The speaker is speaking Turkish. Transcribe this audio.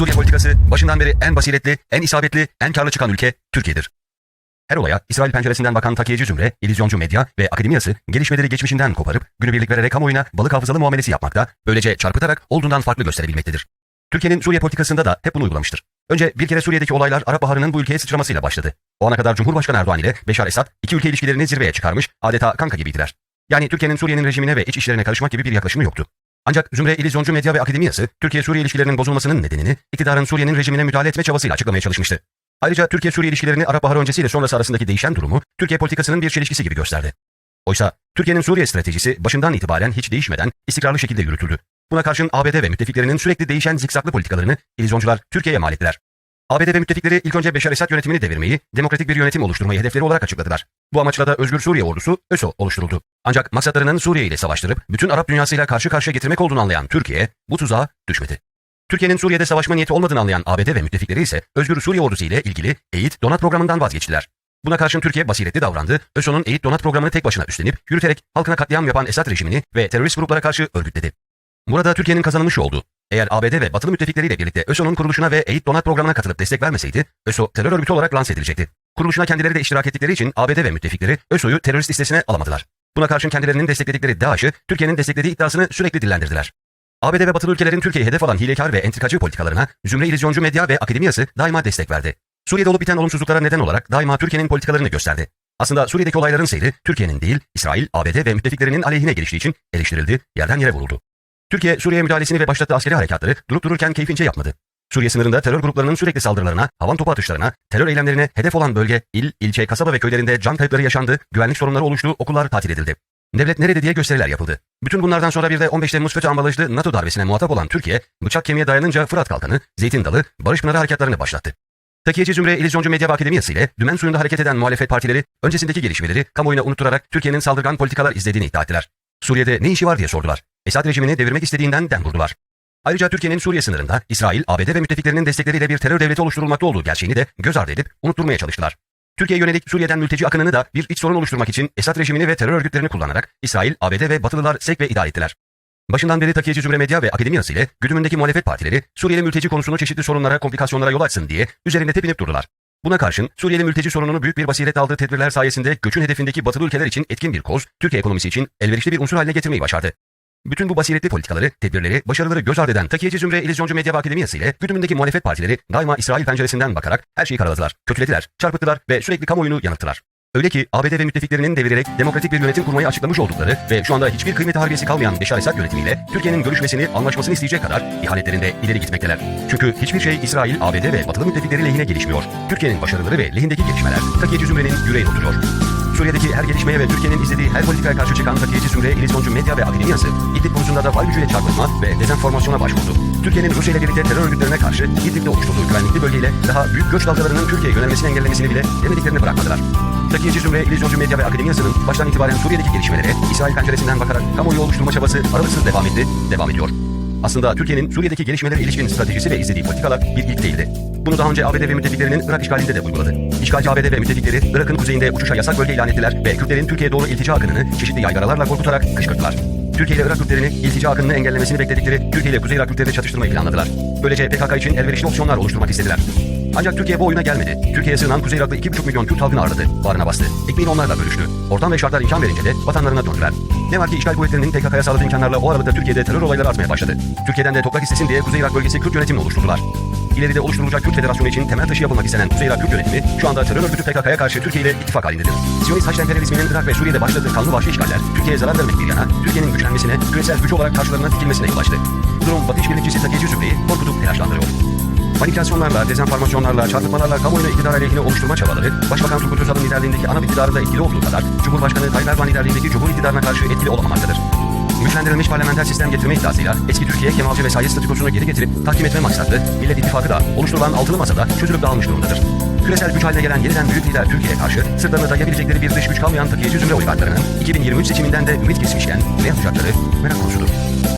Suriye politikası başından beri en basiretli, en isabetli, en karlı çıkan ülke Türkiye'dir. Her olaya İsrail penceresinden bakan takiyeci zümre, illüzyoncu medya ve akademiyası gelişmeleri geçmişinden koparıp günübirlik vererek kamuoyuna balık hafızalı muamelesi yapmakta, böylece çarpıtarak olduğundan farklı gösterebilmektedir. Türkiye'nin Suriye politikasında da hep bunu uygulamıştır. Önce bir kere Suriye'deki olaylar Arap Baharı'nın bu ülkeye sıçramasıyla başladı. O ana kadar Cumhurbaşkanı Erdoğan ile Beşar Esad iki ülke ilişkilerini zirveye çıkarmış, adeta kanka gibiydiler. Yani Türkiye'nin Suriye'nin rejimine ve iç işlerine karışmak gibi bir yaklaşımı yoktu. Ancak Zümre İllüzyoncu Medya ve Akademiyası, Türkiye-Suriye ilişkilerinin bozulmasının nedenini iktidarın Suriye'nin rejimine müdahale etme çabasıyla açıklamaya çalışmıştı. Ayrıca Türkiye-Suriye ilişkilerini Arap Baharı öncesiyle sonrası arasındaki değişen durumu Türkiye politikasının bir çelişkisi gibi gösterdi. Oysa Türkiye'nin Suriye stratejisi başından itibaren hiç değişmeden istikrarlı şekilde yürütüldü. Buna karşın ABD ve müttefiklerinin sürekli değişen zikzaklı politikalarını illüzyoncular Türkiye'ye mal ettiler. ABD ve müttefikleri ilk önce Beşar Esad yönetimini devirmeyi, demokratik bir yönetim oluşturmayı hedefleri olarak açıkladılar. Bu amaçla da Özgür Suriye Ordusu, ÖSO oluşturuldu. Ancak maksatlarının Suriye ile savaştırıp bütün Arap dünyasıyla karşı karşıya getirmek olduğunu anlayan Türkiye bu tuzağa düşmedi. Türkiye'nin Suriye'de savaşma niyeti olmadığını anlayan ABD ve müttefikleri ise Özgür Suriye Ordusu ile ilgili eğit donat programından vazgeçtiler. Buna karşın Türkiye basiretli davrandı, ÖSO'nun eğit donat programını tek başına üstlenip yürüterek halkına katliam yapan Esad rejimini ve terörist gruplara karşı örgütledi. Burada Türkiye'nin kazanımı şu oldu. Eğer ABD ve batılı müttefikleriyle birlikte ÖSO'nun kuruluşuna ve eğit donat programına katılıp destek vermeseydi, ÖSO terör örgütü olarak lanse edilecekti. Kuruluşuna kendileri de iştirak ettikleri için ABD ve müttefikleri ÖSO'yu terörist listesine alamadılar. Buna karşın kendilerinin destekledikleri DAEŞ'ı Türkiye'nin desteklediği iddiasını sürekli dillendirdiler. ABD ve batılı ülkelerin Türkiye'ye hedef alan hilekar ve entrikacı politikalarına Zümre İllüzyoncu Medya ve Akademiyası daima destek verdi. Suriye'de olup biten olumsuzluklara neden olarak daima Türkiye'nin politikalarını gösterdi. Aslında Suriye'deki olayların seyri Türkiye'nin değil, İsrail, ABD ve müttefiklerinin aleyhine geliştiği için eleştirildi, yerden yere vuruldu. Türkiye, Suriye müdahalesini ve başlattığı askeri harekatları durup dururken keyfince yapmadı. Suriye sınırında terör gruplarının sürekli saldırılarına, havan topu atışlarına, terör eylemlerine hedef olan bölge, il, ilçe, kasaba ve köylerinde can kayıpları yaşandı, güvenlik sorunları oluştu, okullar tatil edildi. Devlet nerede diye gösteriler yapıldı. Bütün bunlardan sonra bir de 15 Temmuz FETÖ ambalajlı NATO darbesine muhatap olan Türkiye, bıçak kemiğe dayanınca Fırat Kalkanı, Zeytin Dalı, Barış Pınarı harekatlarını başlattı. Takiyeci Zümre İllüzyoncu Medya Akademiyası ile dümen suyunda hareket eden muhalefet partileri öncesindeki gelişmeleri kamuoyuna unutturarak Türkiye'nin saldırgan politikalar izlediğini iddia ettiler. Suriye'de ne işi var diye sordular. Esad rejimini devirmek istediğinden dem vurdular. Ayrıca Türkiye'nin Suriye sınırında İsrail, ABD ve müttefiklerinin destekleriyle bir terör devleti oluşturulmakta olduğu gerçeğini de göz ardı edip unutturmaya çalıştılar. Türkiye yönelik Suriye'den mülteci akınını da bir iç sorun oluşturmak için Esad rejimini ve terör örgütlerini kullanarak İsrail, ABD ve Batılılar sevk ve idare ettiler. Başından beri Takiyeci Zümre Medya ve Akademiyası ile güdümündeki muhalefet partileri Suriyeli mülteci konusunu çeşitli sorunlara, komplikasyonlara yol açsın diye üzerinde tepinip durdular. Buna karşın Suriyeli mülteci sorununu büyük bir basiret aldığı tedbirler sayesinde göçün hedefindeki batılı ülkeler için etkin bir koz, Türkiye ekonomisi için elverişli bir unsur haline getirmeyi başardı. Bütün bu basiretli politikaları, tedbirleri, başarıları göz ardı eden Takiyeci Zümre İllüzyoncu Medya Akademiyası ile güdümündeki muhalefet partileri daima İsrail penceresinden bakarak her şeyi karaladılar, kötülediler, çarpıttılar ve sürekli kamuoyunu yanılttılar. Öyle ki ABD ve müttefiklerinin devirerek demokratik bir yönetim kurmayı açıklamış oldukları ve şu anda hiçbir kıymeti harbiyesi kalmayan Beşar Esad yönetimiyle Türkiye'nin görüşmesini, anlaşmasını isteyecek kadar ihaletlerinde ileri gitmekteler. Çünkü hiçbir şey İsrail, ABD ve batılı müttefikleri lehine gelişmiyor. Türkiye'nin başarıları ve lehindeki gelişmeler Takiyeci Zümre'nin yüreğine oturuyor. Suriye'deki her gelişmeye ve Türkiye'nin izlediği her politikaya karşı çıkan Takiyeci Zümre, İllüzyoncu Medya ve Akademiyası, İdlib konusunda da var gücüyle çarpıtma ve dezenformasyona başvurdu. Türkiye'nin Rusya ile birlikte terör örgütlerine karşı İdlib'de oluşturduğu güvenlikli bölgeyle daha büyük göç dalgalarının Türkiye'ye yönelmesini engellemesini bile demediklerini bırakmadılar. Takiyeci Zümre, İllüzyoncu Medya ve Akademiyası'nın baştan itibaren Suriye'deki gelişmelere İsrail penceresinden bakarak kamuoyu oluşturma çabası aralıksız devam etti, devam ediyor. Aslında Türkiye'nin Suriye'deki gelişmelere ilişkin stratejisi ve izlediği politikalar bir ilk değildi. Bunu daha önce ABD ve müttefiklerinin Irak işgalinde de uyguladı. İşgalci ABD ve müttefikleri Irak'ın kuzeyinde uçuşa yasak bölge ilan ettiler ve Kürtlerin Türkiye'ye doğru iltica akınını çeşitli yaygaralarla korkutarak kışkırttılar. Türkiye ile Irak Kürtlerini iltica akınını engellemesini bekledikleri Türkiye ile Kuzey Irak Kürtlerini çatıştırmayı planladılar. Böylece PKK için elverişli opsiyonlar oluşturmak istediler. Ancak Türkiye bu oyuna gelmedi. Türkiye'ye sığınan Kuzey Iraklı 2,5 milyon Kürt halkını ağırladı, bağrına bastı. Ekmeğini onlarla bölüştü. Ortam ve şartlar imkan verince de vatanlarına döndüler. Ne var ki işgal kuvvetlerinin PKK'ya sağladığı imkanlarla o aralıkta Türkiye'de terör olayları artmaya başladı. Türkiye'den de toprak istesin diye Kuzey Irak bölgesi Kürt yönetimini oluşturdular. İleride oluşturulacak Kürt Federasyonu için temel taşı yapılmak istenen Kuzey Irak Kürt yönetimi şu anda terör örgütü PKK'ya karşı Türkiye ile ittifak halindedir. Siyonist Haçlı emperyalizminin Irak ve Suriye'de başladığı kanlı vahşi işgaller Türkiye'ye zarar vermek bir yana Türkiye'nin güçlenmesine, küresel güç olarak karşılarına dikilmesine yol açtı. Bu durum Batı işbirlikçisi Takiyeci Zümre'yi korkutup telaşlandırıyor. Manipülasyonlarla, dezenformasyonlarla, çarpıtmalarla kamuoyunu iktidar aleyhine oluşturma çabaları, Başbakan Turgut Özal'ın liderliğindeki ana iktidarında etkili olduğu kadar, Cumhurbaşkanı Tayyip Erdoğan liderliğindeki Cumhur iktidarına karşı etkili olamamaktadır. Güçlendirilmiş parlamenter sistem getirme iddiasıyla eski Türkiye Kemalci vesayet statükosunu geri getirip tahkim etme maksatlı Millet İttifakı da oluşturulan altılı masada çözülüp dağılmış durumdadır. Küresel güç haline gelen yeniden büyük lider Türkiye'ye karşı sırtlarını dayayabilecekleri bir dış güç kalmayan takiyeci zümre oligarklarının 2023 seçiminden de ümit kesmişken ne yapacakları merak konusudur.